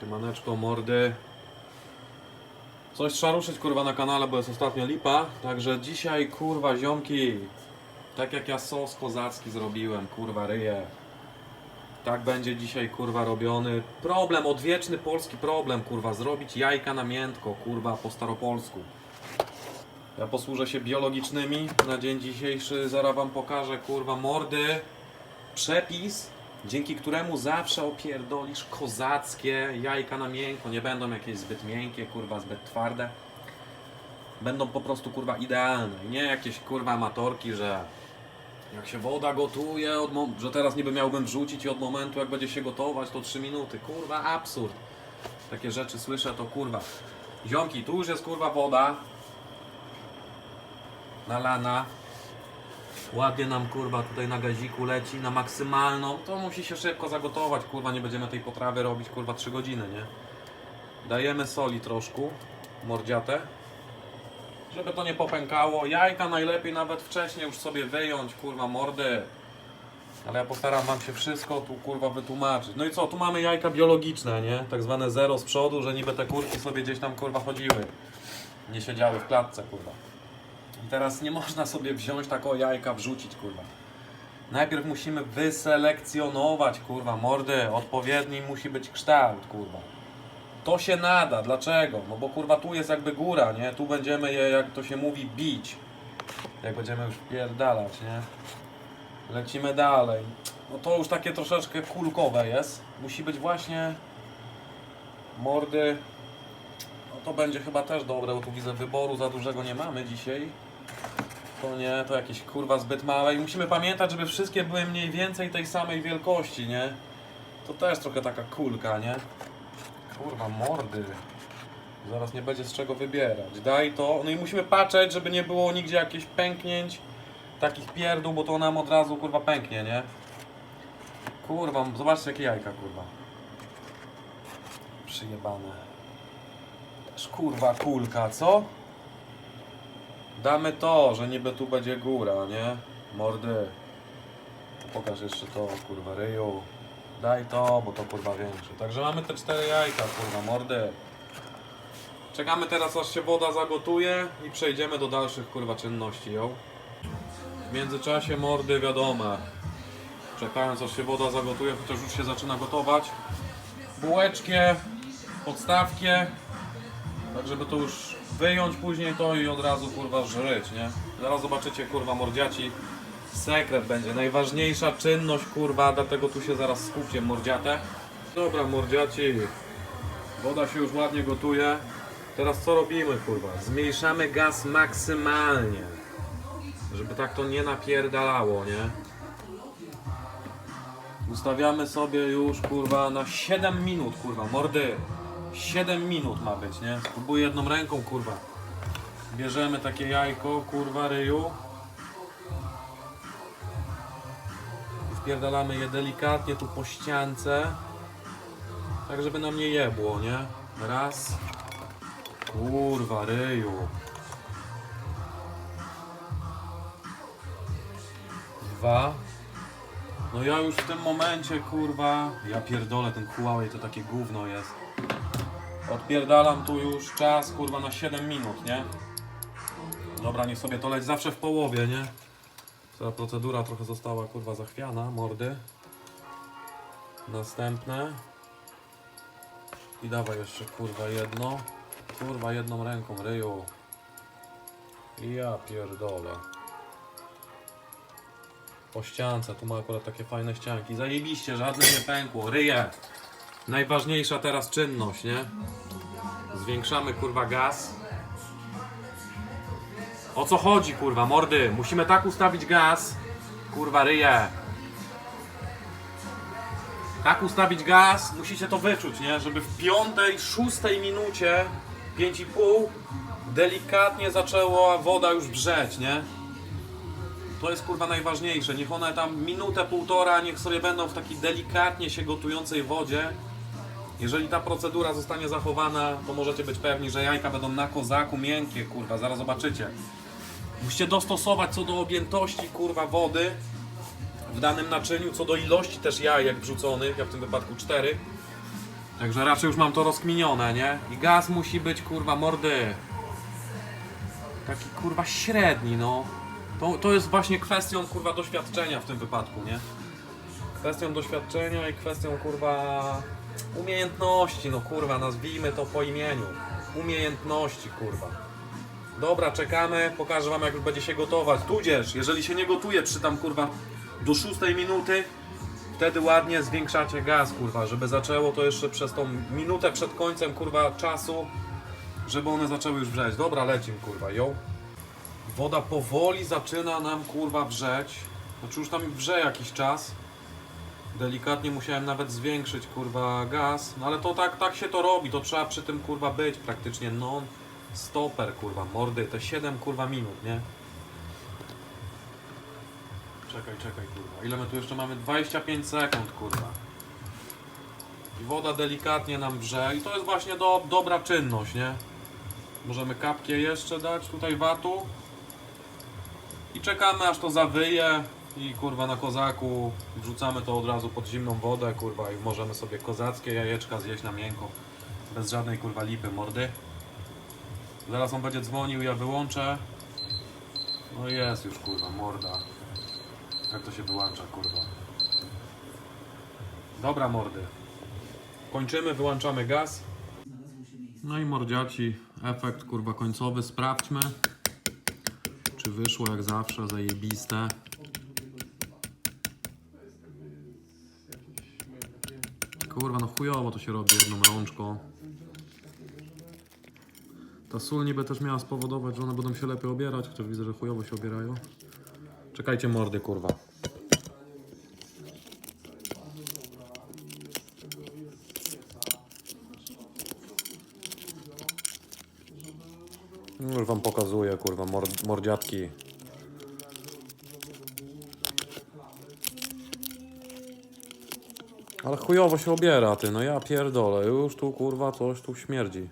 Siemaneczko, mordy. Coś trzeba ruszyć kurwa na kanale, bo jest ostatnio lipa. Także dzisiaj kurwa ziomki. Tak jak ja sos kozacki zrobiłem, kurwa ryje. Tak będzie dzisiaj kurwa robiony. Problem, odwieczny polski problem, kurwa. Zrobić jajka na miętko, kurwa, po staropolsku. Ja posłużę się biologicznymi na dzień dzisiejszy. Zaraz wam pokażę, kurwa, mordy. Przepis, dzięki któremu zawsze opierdolisz kozackie jajka na miękko. Nie będą jakieś zbyt miękkie, kurwa, zbyt twarde. Będą po prostu, kurwa, idealne. Nie jakieś, kurwa, amatorki, że jak się woda gotuje, że teraz niby miałbym wrzucić i od momentu jak będzie się gotować to 3 minuty. Kurwa, absurd. Takie rzeczy słyszę, to kurwa. Ziomki, tu już jest kurwa woda. Nalana. Ładnie nam kurwa tutaj na gaziku leci na maksymalną. To musi się szybko zagotować, kurwa, nie będziemy tej potrawy robić kurwa 3 godziny, nie? Dajemy soli troszkę, mordziatę. Żeby to nie popękało. Jajka najlepiej nawet wcześniej już sobie wyjąć, kurwa, mordy. Ale ja postaram wam się wszystko tu kurwa wytłumaczyć. No i co, tu mamy jajka biologiczne, nie? Tak zwane zero z przodu, że niby te kurki sobie gdzieś tam kurwa chodziły. Nie siedziały w klatce, kurwa. Teraz nie można sobie wziąć takiego jajka, wrzucić, kurwa. Najpierw musimy wyselekcjonować, kurwa, mordy. Odpowiedni musi być kształt, kurwa. To się nada. Dlaczego? No bo kurwa tu jest jakby góra, nie? Tu będziemy je, jak to się mówi, bić. Jak będziemy już wpierdalać, nie? Lecimy dalej. No to już takie troszeczkę kulkowe jest. Musi być właśnie mordy. No to będzie chyba też dobre, bo tu widzę wyboru za dużego nie mamy dzisiaj. To nie, to jakieś kurwa zbyt małe i musimy pamiętać, żeby wszystkie były mniej więcej tej samej wielkości, nie? To też trochę taka kulka, nie? Kurwa, mordy. Zaraz nie będzie z czego wybierać. Daj to. No i musimy patrzeć, żeby nie było nigdzie jakichś pęknięć, takich pierdół, bo to nam od razu kurwa pęknie, nie? Kurwa, zobaczcie jakie jajka, kurwa. Przyjebane. Też kurwa kulka, co? Damy to, że niby tu będzie góra, nie? Mordy. Pokaż jeszcze to, kurwa, ryju. Daj to, bo to kurwa większe. Także mamy te cztery jajka, kurwa, mordy. Czekamy teraz aż się woda zagotuje i przejdziemy do dalszych kurwa czynności, ją. W międzyczasie mordy wiadome. Czekając aż się woda zagotuje, chociaż już się zaczyna gotować. Bułeczkie, podstawkie, tak żeby to już wyjąć później to i od razu kurwa żryć, nie? Zaraz zobaczycie kurwa mordziaci. Sekret będzie, najważniejsza czynność kurwa, dlatego tu się zaraz skupcie mordziate. Dobra mordziaci, woda się już ładnie gotuje. Teraz co robimy kurwa? Zmniejszamy gaz maksymalnie. Żeby tak to nie napierdalało, nie? Ustawiamy sobie już kurwa na 7 minut kurwa, mordy. 7 minut ma być, nie? Spróbuję jedną ręką kurwa. Bierzemy takie jajko, kurwa ryju. I Wpierdalamy je delikatnie tu po ściance. Tak żeby nam nie jebło, nie? Raz. Kurwa ryju. Dwa. No ja już w tym momencie, kurwa, ja pierdolę, ten Huawei to takie gówno jest. Odpierdalam tu już czas, kurwa, na 7 minut, nie? Dobra, niech sobie to leć zawsze w połowie, nie? Ta procedura trochę została, kurwa, zachwiana, mordy. Następne. I dawaj jeszcze, kurwa, jedno. Kurwa, jedną ręką, ryju. Ja pierdolę. Po ściance, tu ma akurat takie fajne ścianki. Zajebiście, żadne nie pękło. Ryje. Najważniejsza teraz czynność, nie? Zwiększamy kurwa gaz. O co chodzi kurwa, mordy? Musimy tak ustawić gaz. Kurwa ryje. Tak ustawić gaz, musicie to wyczuć, nie? Żeby w piątej, szóstej minucie, 5,5 delikatnie zaczęła woda już brzeć, nie? To jest kurwa najważniejsze. Niech one tam minutę, półtora, niech sobie będą w takiej delikatnie się gotującej wodzie. Jeżeli ta procedura zostanie zachowana, to możecie być pewni, że jajka będą na kozaku miękkie, kurwa, zaraz zobaczycie. Musicie dostosować co do objętości, kurwa, wody w danym naczyniu, co do ilości też jajek wrzuconych, ja w tym wypadku cztery. Także raczej już mam to rozkminione, nie? I gaz musi być kurwa mordy. Taki kurwa średni, no. To, to jest właśnie kwestią kurwa doświadczenia w tym wypadku, nie? Kwestią doświadczenia i kwestią kurwa umiejętności, no kurwa, nazwijmy to po imieniu. Umiejętności, kurwa. Dobra, czekamy, pokażę wam jak już będzie się gotować. Tudzież, jeżeli się nie gotuje przy tam kurwa do szóstej minuty, wtedy ładnie zwiększacie gaz, kurwa, żeby zaczęło to jeszcze przez tą minutę przed końcem kurwa czasu, żeby one zaczęły już wrzeć. Dobra, lecim kurwa, ją. Woda powoli zaczyna nam kurwa wrzeć. Znaczy już tam wrze jakiś czas. Delikatnie musiałem nawet zwiększyć kurwa gaz, no ale to tak, tak się to robi, to trzeba przy tym kurwa być praktycznie non stoper kurwa, mordy, te 7 kurwa minut, nie? Czekaj, czekaj kurwa, ile my tu jeszcze mamy? 25 sekund kurwa. I woda delikatnie nam wrze i to jest właśnie do, dobra czynność, nie? Możemy kapkę jeszcze dać tutaj watu. I czekamy aż to zawyje i kurwa na kozaku wrzucamy to od razu pod zimną wodę kurwa i możemy sobie kozackie jajeczka zjeść na miękko. Bez żadnej kurwa lipy mordy. Zaraz on będzie dzwonił, ja wyłączę. No jest już kurwa morda. Jak to się wyłącza kurwa. Dobra mordy. Kończymy, wyłączamy gaz. No i mordziaci, efekt kurwa końcowy, sprawdźmy. Czy wyszło jak zawsze, zajebiste. Kurwa, no chujowo to się robi jedną rączką. Ta sól niby też miała spowodować, że one będą się lepiej obierać, chociaż widzę, że chujowo się obierają. Czekajcie mordy, kurwa. Już wam pokazuję, kurwa, mord, mordziatki. Ale chujowo się obiera, ty, no ja pierdolę, już tu kurwa coś tu śmierdzi.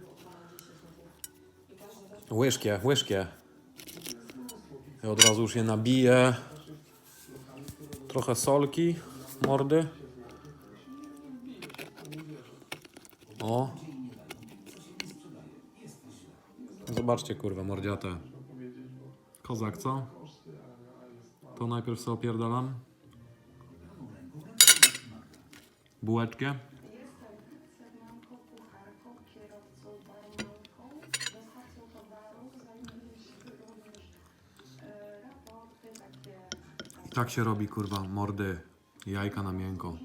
Łyżkie, łyżkie. Ja od razu już je nabiję. Trochę solki, mordy. O. Zobaczcie kurwa, mordziate. Kozak, co? To najpierw sobie opierdalam. Takie Tak się robi, kurwa, mordy, jajka na miękko,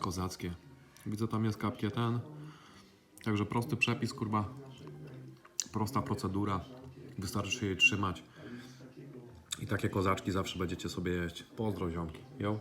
kozackie. Widzę, tam jest kapkie ten. Także prosty przepis, kurwa, prosta procedura. Wystarczy się jej trzymać. I takie kozaczki zawsze będziecie sobie jeść. Pozdro, ziomki. Jo.